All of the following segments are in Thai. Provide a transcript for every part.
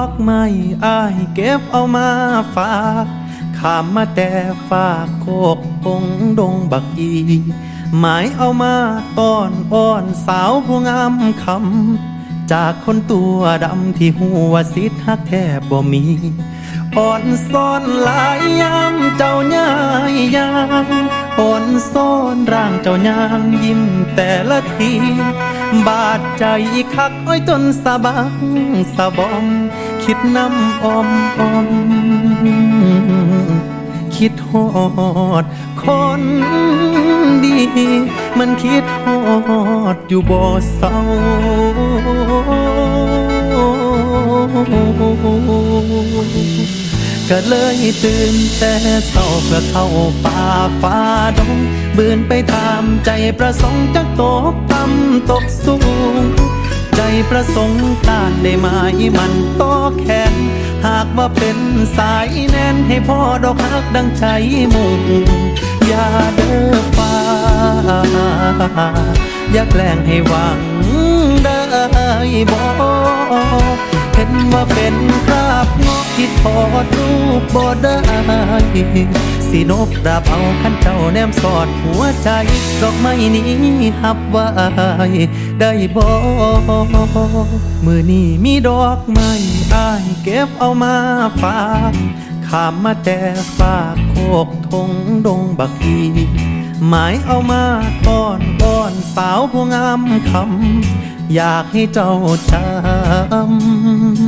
อนี้มีดอกไม้อายเก็บเอามาฝากขามมาแต่ฝากโคกคงดงบักอีหมายเอามาต้อนอ้อนสาวผู้งามคำจากคนตัวดำที่หัวสิทธิ์ฮักแทบบ่มี อ่อนซ่อนหลายยามเจ้าย่ายยางอ่อนซ่อนร่างเจ้ายางยิ้มแต่ละที บาดใจคักอ้อยจนสะบังสะบอม คิดน้ำอมอม คิดฮอด คนดี มันคิดฮอดอยู่บ่เศร้า ก็เลยตื่นแต่เศร้าเพื่อเข้าป่าฟ้าดงบืนไปตามใจประสงค์จากตกต่ำตกสูง ใจประสงค์ต้านได้ไหมมันต่อแขน หากว่าเป็นสายแน่นให้พ่อดอกฮักดังใจมุ่งอย่าเด้อฟ้า อย่าแกล้งให้หวังได้บ่เห็น ว่าเป็นคราบงอกที่ทอดรูปบ่ได้สินบดาบเอาขันเจ้าแนมสอดหัวใจดอกไม้นี้หับไว้ได้บ่มือนี้มีดอกไม้อายเก็บเอามาฝากขามมาแต่ฝากโคกทงดงบักอีหมายเอามาต้อนอ้อนสาวผู้งามคำอยากให้เจ้าจำ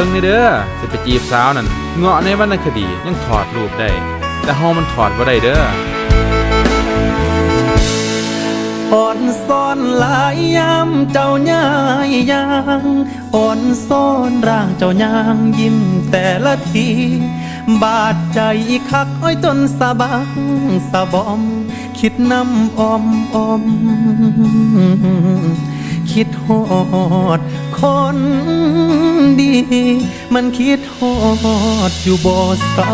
บิ่งนี่เด้อจะไปจีบสาวนั่นเงาะในวรรณคดียังถอดรูปได้ แต่เฮามันถอดบ่ได้เด้ออ่อนซ่อนหลายยามเจ้าย่ายยางอ่อนซ่อนร่างเจ้ายางยิ้มแต่ละที บาดใจอีคักอ้อยจนสะบังสะบอม คิดน้ำอมอม คิดฮอด คนดี มันคิดฮอดอยู่บ่เศร้า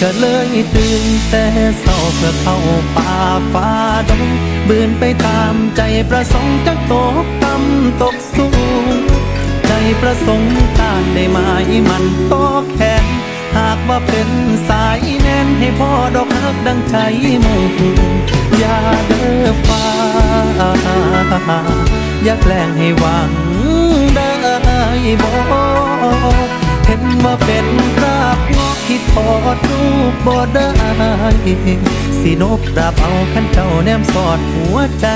ก็เลยตื่นแต่เศร้าเพื่อเข้าป่าฟ้าดงบืนไปตามใจประสงค์จากตกต่ำตกสูง ใจประสงค์ต้านได้ไหมมันต่อแขนหากว่าเป็นสายแน่นให้พ่อดอกฮักดังใจมุ่ง อย่าเด้อฟ้า อย่าแกล้งให้หวังได้บ่เห็นว่าเป็นราบงอกที่ทอดรูปบ่ได้สินบดาบเอาขันเจ้าแนมสอดหัวใจ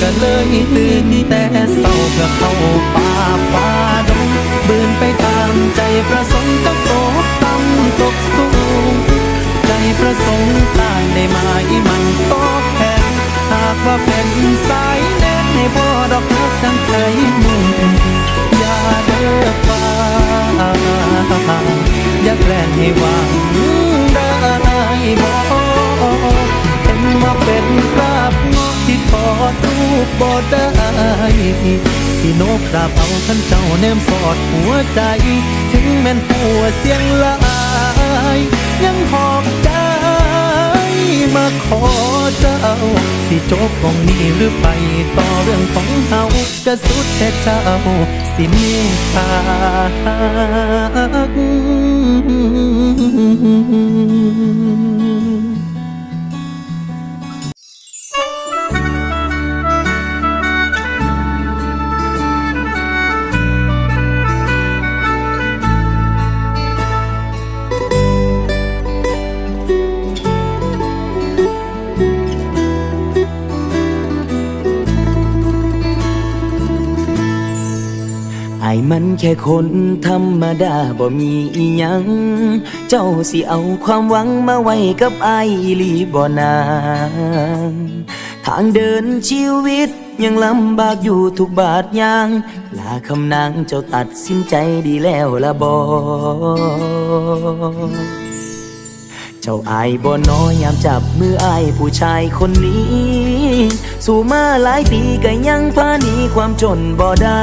ก็เลยตื่นแต่เศร้าเพื่อเข้าป่าฟ้าดงบืนไปตามใจประสงค์กับตกต่ำตกสูง ใจประสงค์ตา บ่ได้สินบดาบเอาท่านเจ้าแนมสอดหัวใจ ถึงแม่นหัวเสียงลายยังหอบใจมาขอเจ้า สิจบของนี้หรือไปต่อเรื่องของเฮากระสุดแต่เจ้า สิเมตตา มันแค่คนธรรมดาบ่มีอีหยัง เจ้าสิเอาความหวังมาไว้กับอายอีหลีบ่นางทางเดินชีวิตยังลำบากอยู่ทุกบาทยาง ลาคำนางเจ้าตัดสินใจดีแล้วละบ่เจ้าอายบ่น้อยยามจับมืออายผู้ชายคนนี้ สู่มาหลายปีก็ยังพาหนีความจนบ่ได้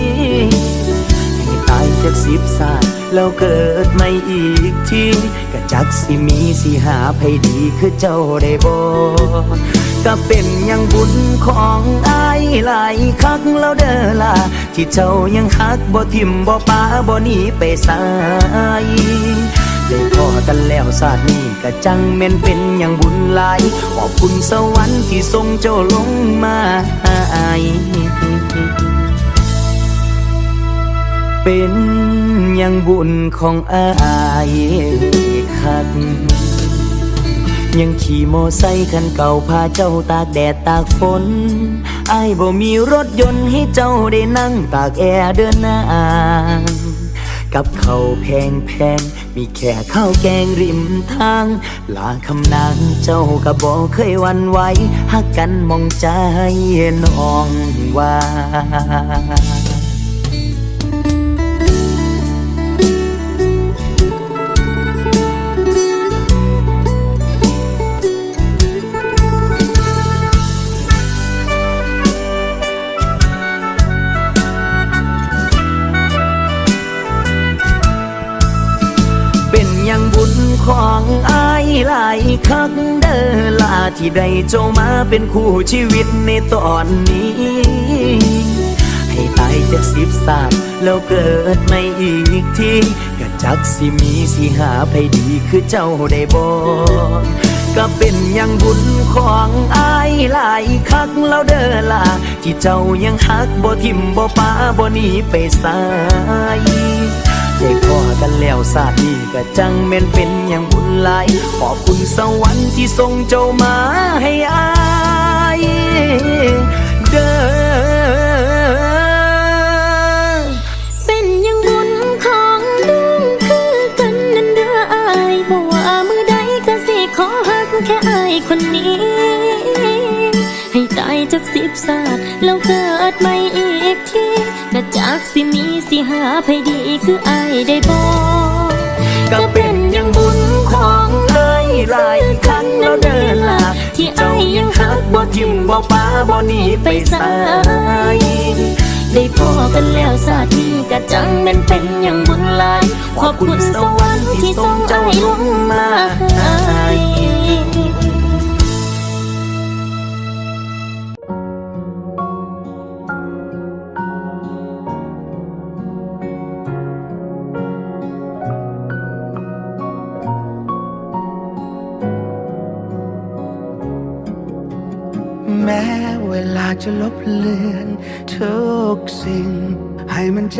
จากสิบศาสตร์แล้วเกิดไม่อีกทีก็จักสิมีสิหาภัยดีคือเจ้าได้บ่ก็เป็นอยังบุญของอายหลายคักแล้วเด้อล่ะที่เจ้ายังฮักบ่ทิมบ่ปาบ่หนีไปสายได้พอกันแล้วศาสตร์นี้ก็จังแม่นเป็นอย่างบุญหลายขอบคุณสวรรค์ที่ทรงเจ้าลงมาให้ เป็นย่างบุญของอายคัก ยังขี่โมอไซค์คันเก่าพาเจ้าตากแดดตากฝนอายบ่มีรถยนต์ให้เจ้าได้นั่งตากแอร์เดินหน้ากับเขาแพงแพงมีแค่ข้าวแกงริมทาง ลาคำนางเจ้าก็บอกเคยวันไหวหักกันมองใจน้องว่า ที่ได้เจ้ามาเป็นคู่ชีวิตในตอนนี้ ให้ตายจากสิบศาสตร์แล้วเกิดไม่อีกทีก็จักสิมีสิหาภัยดีคือเจ้าได้บ่ก็เป็นอย่างบุญของอายหลายคักแล้วเด้อล่ะที่เจ้ายังฮักบ่ทิมบ่ป้าบ่หนีไปสาย ได้พอกันแล้วศาสตร์นี้ก็จังแม่นเป็นอย่างบุญหลาย ขอบคุณสวรรค์ที่ส่งเจ้ามาให้อายเด้อคนนั่ กสิบศาสตร์แล้วเกิดใหม่อีกทีก็จากสิมีสิหาภัยดีคืออายได้บอกก็เป็นอย่างบุญของเอ้ยหลายครั้งแล้วเดินลาที่เจ้าอายยังหักบ่ทิมบ่ป้าบ่หนีไปสไสได้พอกันแล้วศาสตร์นี้ก็จังม่นเป็นอย่างบุญลายขอบคุณสวรรค์ที่ทรงใจลง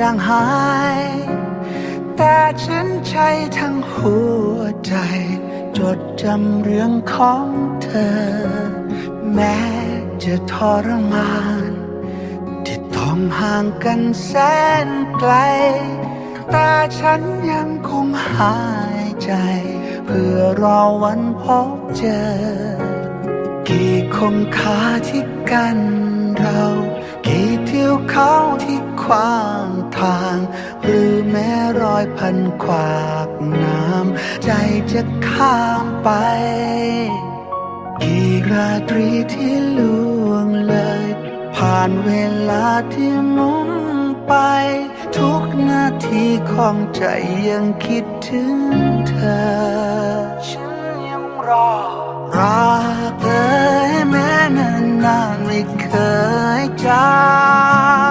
จางหาย แต่ฉันใช้ทั้งหัวใจ จดจำเรื่องของเธอ แม้จะทรมาน ที่ต้องห่างกันแสนไกล แต่ฉันยังคงหายใจ เพื่อรอวันพบเจอ กี่คงคาที่กันเรา กี่เที่ยวเขาที่ขวาง ทาง หรือแม้รอยพันขวากน้ำ ใจจะข้ามไป กี่ราตรีที่ล่วงเลย ผ่านเวลาที่มุนไป ทุกนาทีของใจยังคิดถึงเธอ ฉันยังรอรักเธอแม้นานๆไม่เคยจางใจนี้ยัง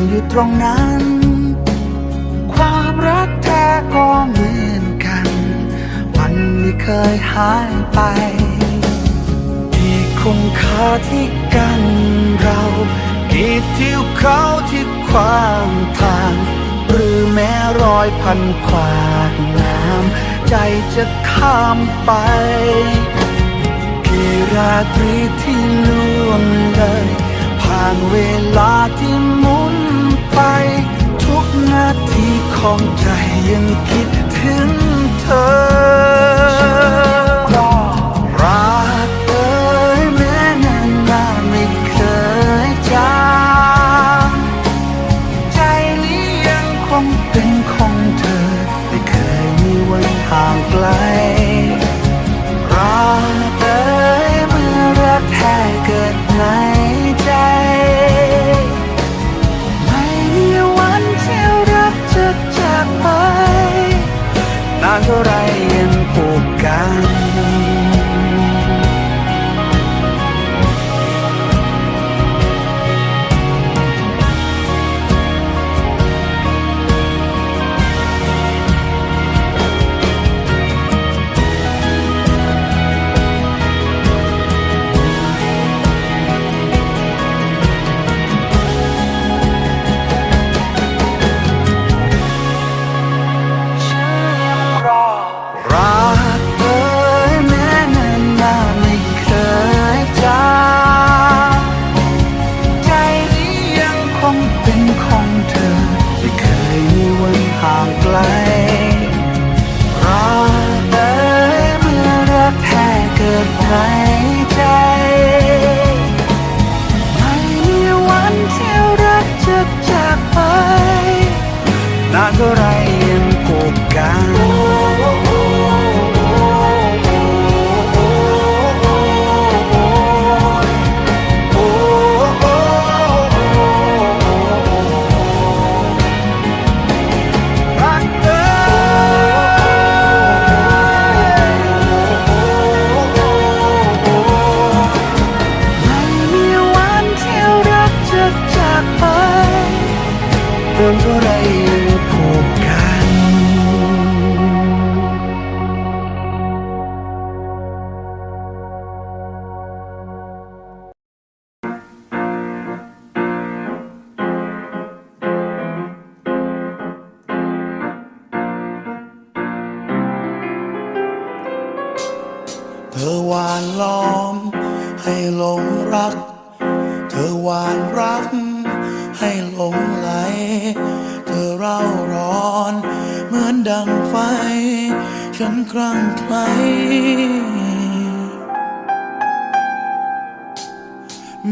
ก็ยังอยู่ตรงนั้น ความรักแท้ก็เหมือนกันวันไม่เคยหายไป ที่คุณค่าที่กันเรากี่ทิวเขาที่ความทาง หรือแม้รอยพันขวากน้ำใจจะข้ามไปกี่ราตรีที่ล่วงเลยผ่านเวลาที่มุน ของใจยังคิดถึงเธอ น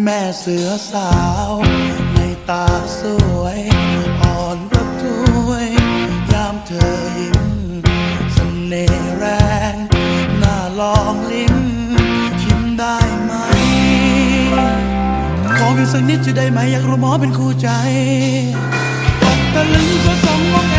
แม่เสือสาว ในตาสวย อ่อนระทวย ยามเธอยิ้มเสน่ห์แรง น่าลองลิ้มชิมได้ไหม ขอเพียงสักนิดจะได้ไหม อยากรู้หมอเป็นคู่ใจตกตะลึงก็ส่องมอง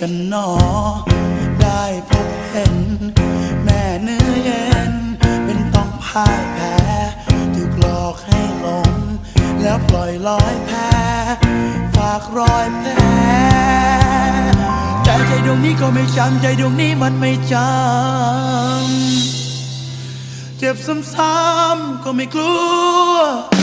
กันหนอ ได้พบเห็น แม่เนื้อเย็น เป็นต้องพ่ายแพ้ถูกหลอกให้หลง แล้วปล่อยลอยแพ้ ฝากรอยแผลใจใจดวงนี้ก็ไม่จำใจดวงนี้มันไม่จำ เจ็บซ้ำๆก็ไม่กลัว